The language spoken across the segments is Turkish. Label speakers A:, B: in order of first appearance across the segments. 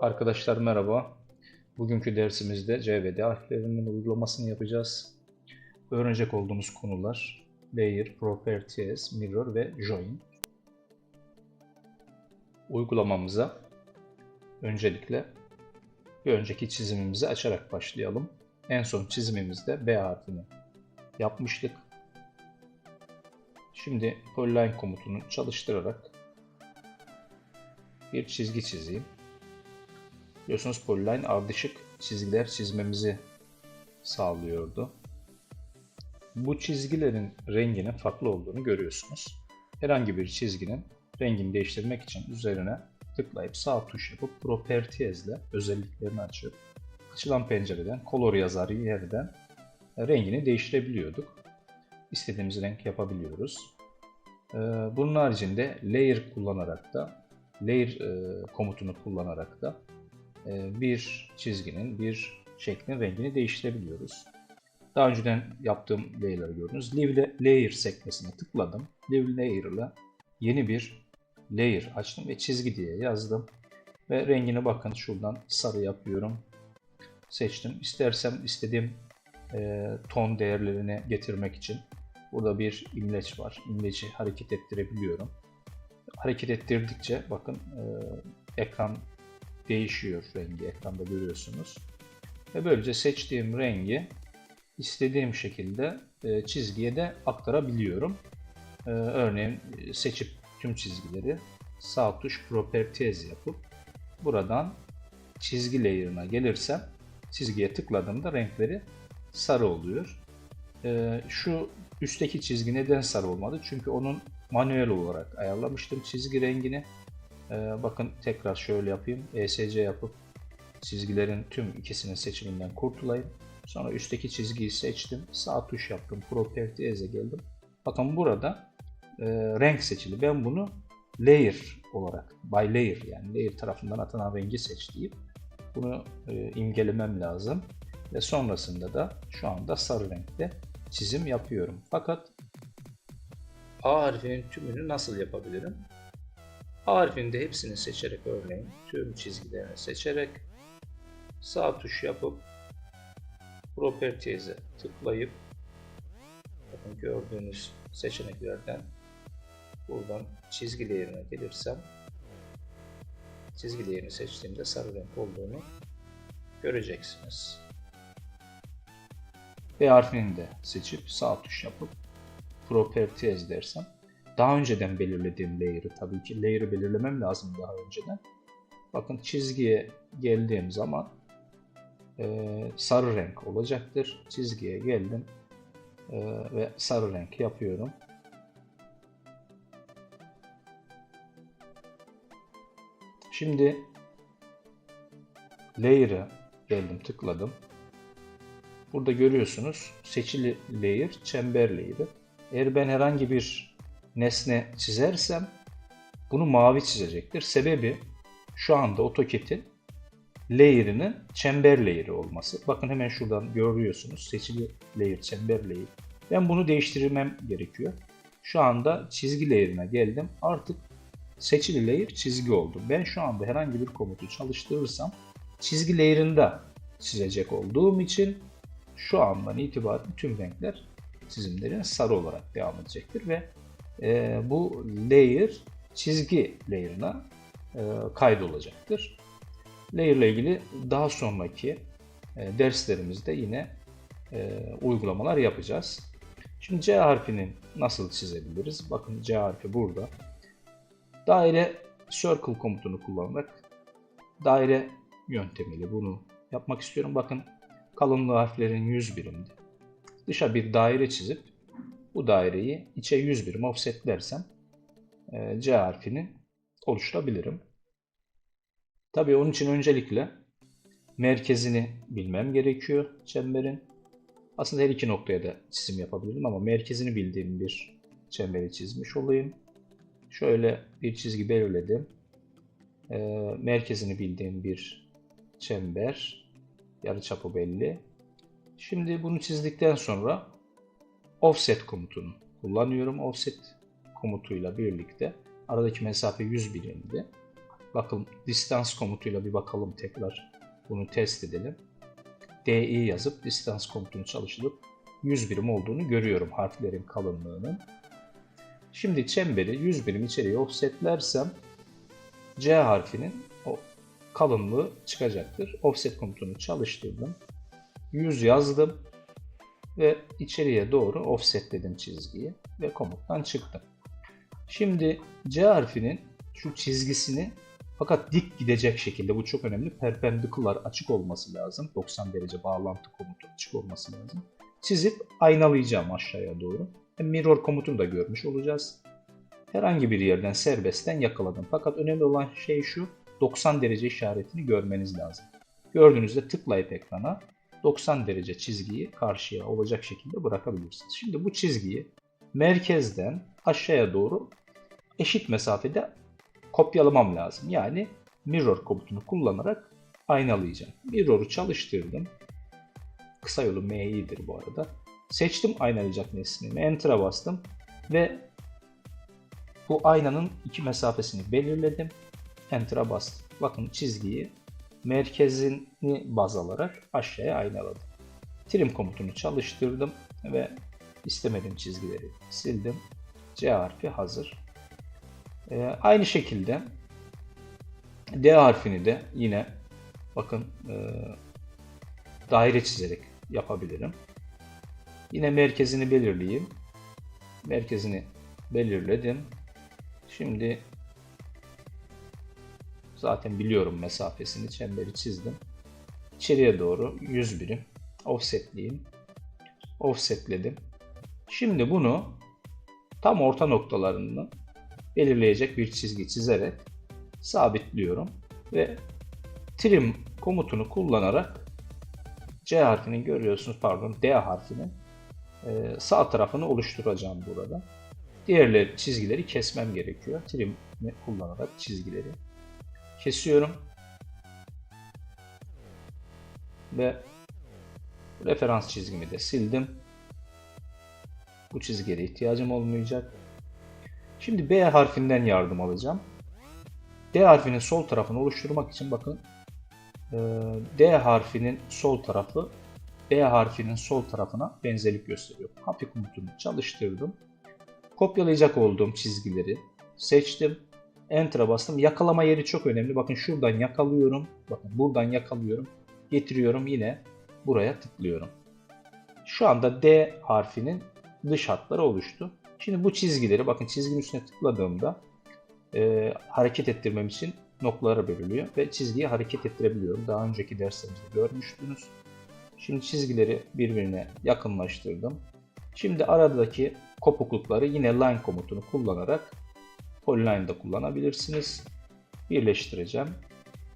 A: Arkadaşlar merhaba. Bugünkü dersimizde CVD harflerinin uygulamasını yapacağız. Öğrenecek olduğumuz konular Layer, Properties, Mirror ve Join. Uygulamamıza öncelikle bir önceki çizimimizi açarak başlayalım. En son çizimimizde B harfini yapmıştık. Şimdi polyline komutunu çalıştırarak bir çizgi çizeyim. Biliyorsunuz polyline ardışık çizgiler çizmemizi sağlıyordu. Bu çizgilerin renginin farklı olduğunu görüyorsunuz. Herhangi bir çizginin rengini değiştirmek için üzerine tıklayıp sağ tuş yapıp Properties ile özelliklerini açıp açılan pencereden Color yazar yerden rengini değiştirebiliyorduk. İstediğimiz renk yapabiliyoruz. Ee, Bunun haricinde Layer kullanarak da Layer e, komutunu kullanarak da e, bir çizginin, bir şeklin rengini değiştirebiliyoruz. Daha önceden yaptığım layer'ları gördünüz. Live Layer sekmesine tıkladım. Live Layer ile yeni bir layer açtım ve çizgi diye yazdım. Ve rengini bakın şuradan sarı yapıyorum. Seçtim. İstersem istediğim e, ton değerlerini getirmek için burada bir imleç var. İmleci hareket ettirebiliyorum. Hareket ettirdikçe bakın e, ekran değişiyor rengi ekranda görüyorsunuz. Ve böylece seçtiğim rengi istediğim şekilde e, çizgiye de aktarabiliyorum. E, örneğin e, seçip tüm çizgileri sağ tuş Properties yapıp buradan çizgi layer'ına gelirsem çizgiye tıkladığımda renkleri sarı oluyor. E, şu üstteki çizgi neden sarı olmadı? Çünkü onun manuel olarak ayarlamıştım çizgi rengini. Ee, bakın tekrar şöyle yapayım. ESC yapıp çizgilerin tüm ikisinin seçiminden kurtulayım. Sonra üstteki çizgiyi seçtim. Sağ tuş yaptım. Properties'e geldim. Bakın burada e, renk seçili. Ben bunu layer olarak, by layer yani layer tarafından atanan rengi seç bunu e, imgelemem lazım. Ve sonrasında da şu anda sarı renkte çizim yapıyorum. Fakat A harfinin tümünü nasıl yapabilirim? A harfinde hepsini seçerek örneğin tüm çizgilerini seçerek sağ tuş yapıp Properties'e tıklayıp bakın gördüğünüz seçeneklerden buradan çizgi layer'ine gelirsem çizgi layer'ini seçtiğimde sarı renk olduğunu göreceksiniz. B harfini de seçip sağ tuş yapıp Properties dersem daha önceden belirlediğim layer'ı tabii ki layer'ı belirlemem lazım daha önceden. Bakın çizgiye geldiğim zaman e, sarı renk olacaktır. Çizgiye geldim e, ve sarı renk yapıyorum. Şimdi layer'a geldim tıkladım. Burada görüyorsunuz seçili layer çember layer'ı. Eğer ben herhangi bir nesne çizersem bunu mavi çizecektir. Sebebi şu anda AutoCAD'in layer'ının çember layer'ı olması. Bakın hemen şuradan görüyorsunuz. Seçili layer, çember layer. Ben bunu değiştirmem gerekiyor. Şu anda çizgi layer'ına geldim. Artık seçili layer çizgi oldu. Ben şu anda herhangi bir komutu çalıştırırsam çizgi layer'ında çizecek olduğum için şu andan itibaren tüm renkler çizimlerin sarı olarak devam edecektir ve e, bu layer çizgi layer'ına e, kaydolacaktır. Layer ile ilgili daha sonraki e, derslerimizde yine e, uygulamalar yapacağız. Şimdi C harfini nasıl çizebiliriz? Bakın C harfi burada. Daire circle komutunu kullanarak daire yöntemiyle bunu yapmak istiyorum. Bakın kalınlığı harflerin 100 birimdi. Dışa bir daire çizip bu daireyi içe 100 birim offsetlersem e, C harfini oluşturabilirim. Tabii onun için öncelikle merkezini bilmem gerekiyor çemberin. Aslında her iki noktaya da çizim yapabilirim ama merkezini bildiğim bir çemberi çizmiş olayım. Şöyle bir çizgi belirledim. E, merkezini bildiğim bir çember. Yarıçapı belli. Şimdi bunu çizdikten sonra offset komutunu kullanıyorum. Offset komutuyla birlikte aradaki mesafe 100 birimdi. Bakın distance komutuyla bir bakalım tekrar. Bunu test edelim. DI yazıp distance komutunu çalıştırıp 100 birim olduğunu görüyorum harflerin kalınlığının. Şimdi çemberi 100 birim içeriye offsetlersem C harfinin o kalınlığı çıkacaktır. Offset komutunu çalıştırdım. 100 yazdım ve içeriye doğru offsetledim çizgiyi ve komuttan çıktım. Şimdi C harfinin şu çizgisini fakat dik gidecek şekilde bu çok önemli. Perpendikular açık olması lazım. 90 derece bağlantı komutu açık olması lazım. Çizip aynalayacağım aşağıya doğru. Mirror komutunu da görmüş olacağız. Herhangi bir yerden serbestten yakaladım. Fakat önemli olan şey şu 90 derece işaretini görmeniz lazım. Gördüğünüzde tıklayıp ekrana 90 derece çizgiyi karşıya olacak şekilde bırakabilirsiniz. Şimdi bu çizgiyi merkezden aşağıya doğru eşit mesafede kopyalamam lazım. Yani mirror komutunu kullanarak aynalayacağım. Mirror'u çalıştırdım. Kısa yolu MI'dir bu arada. Seçtim aynalayacak nesnemi. Enter'a bastım ve bu aynanın iki mesafesini belirledim. Enter'a bastım. Bakın çizgiyi merkezini baz alarak aşağıya aynaladım. Trim komutunu çalıştırdım ve istemediğim çizgileri sildim. C harfi hazır. Ee, aynı şekilde D harfini de yine bakın e, daire çizerek yapabilirim. Yine merkezini belirleyeyim. Merkezini belirledim. Şimdi zaten biliyorum mesafesini çemberi çizdim. İçeriye doğru 100 birim offsetleyeyim. Offsetledim. Şimdi bunu tam orta noktalarını belirleyecek bir çizgi çizerek sabitliyorum ve trim komutunu kullanarak C harfini görüyorsunuz pardon D harfinin e, sağ tarafını oluşturacağım burada. Diğerleri çizgileri kesmem gerekiyor. Trim'i kullanarak çizgileri kesiyorum. Ve referans çizgimi de sildim. Bu çizgiye ihtiyacım olmayacak. Şimdi B harfinden yardım alacağım. D harfinin sol tarafını oluşturmak için bakın e, D harfinin sol tarafı B harfinin sol tarafına benzerlik gösteriyor. Copy komutunu çalıştırdım. Kopyalayacak olduğum çizgileri seçtim. Enter'a bastım. Yakalama yeri çok önemli. Bakın şuradan yakalıyorum. Bakın buradan yakalıyorum. Getiriyorum yine buraya tıklıyorum. Şu anda D harfinin dış hatları oluştu. Şimdi bu çizgileri bakın çizginin üstüne tıkladığımda e, hareket ettirmem için noktalara bölünüyor ve çizgiyi hareket ettirebiliyorum. Daha önceki derslerimizde görmüştünüz. Şimdi çizgileri birbirine yakınlaştırdım. Şimdi aradaki kopuklukları yine line komutunu kullanarak polyline'da kullanabilirsiniz. Birleştireceğim.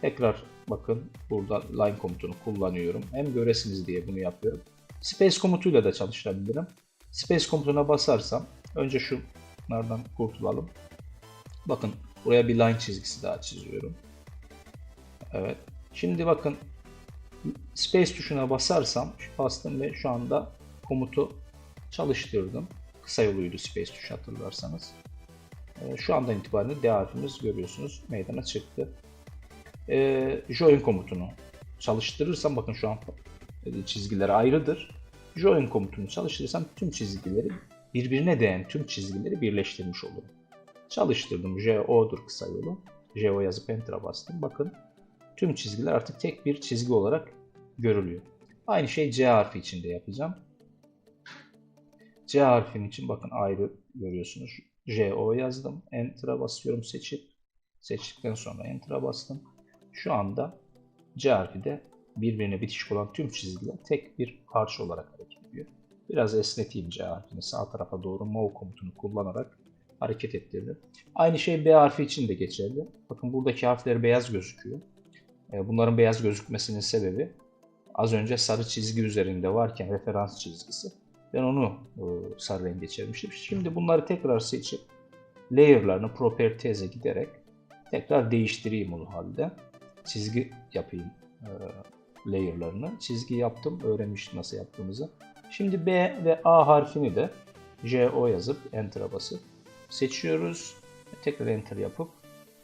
A: Tekrar bakın burada line komutunu kullanıyorum. Hem göresiniz diye bunu yapıyorum. Space komutuyla da çalıştırabilirim. Space komutuna basarsam önce şunlardan kurtulalım. Bakın buraya bir line çizgisi daha çiziyorum. Evet. Şimdi bakın Space tuşuna basarsam bastım ve şu anda komutu çalıştırdım. Kısa yoluydu Space tuşu hatırlarsanız. Ee, şu andan itibaren D harfimiz görüyorsunuz meydana çıktı. Ee, join komutunu çalıştırırsam bakın şu an çizgiler ayrıdır. Join komutunu çalıştırırsam tüm çizgileri birbirine değen tüm çizgileri birleştirmiş olurum. Çalıştırdım. JO'dur kısa yolu. JO yazıp Enter'a bastım. Bakın tüm çizgiler artık tek bir çizgi olarak görülüyor. Aynı şey C harfi için de yapacağım. C harfinin için bakın ayrı görüyorsunuz. JO yazdım. Enter'a basıyorum seçip. Seçtikten sonra Enter'a bastım. Şu anda C harfi de birbirine bitişik olan tüm çizgiler tek bir parça olarak hareket ediyor. Biraz esneteyim C harfini sağ tarafa doğru move komutunu kullanarak hareket ettirdim. Aynı şey B harfi için de geçerli. Bakın buradaki harfler beyaz gözüküyor. E, bunların beyaz gözükmesinin sebebi az önce sarı çizgi üzerinde varken referans çizgisi. Ben onu e, sarı renk geçirmiştim. Şimdi bunları tekrar seçip layer'larını properties'e giderek tekrar değiştireyim o halde. Çizgi yapayım e, layer'larını. Çizgi yaptım, öğrenmiştim nasıl yaptığımızı. Şimdi B ve A harfini de JO yazıp Enter'a basıp seçiyoruz. Tekrar Enter yapıp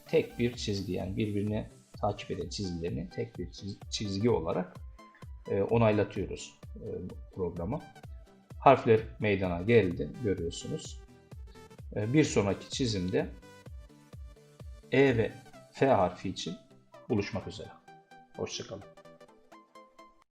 A: tek bir çizgi yani birbirini takip eden çizgilerini tek bir çiz- çizgi olarak e, onaylatıyoruz e, programa. Harfler meydana geldi görüyorsunuz. E, bir sonraki çizimde E ve F harfi için buluşmak üzere. Hoşçakalın.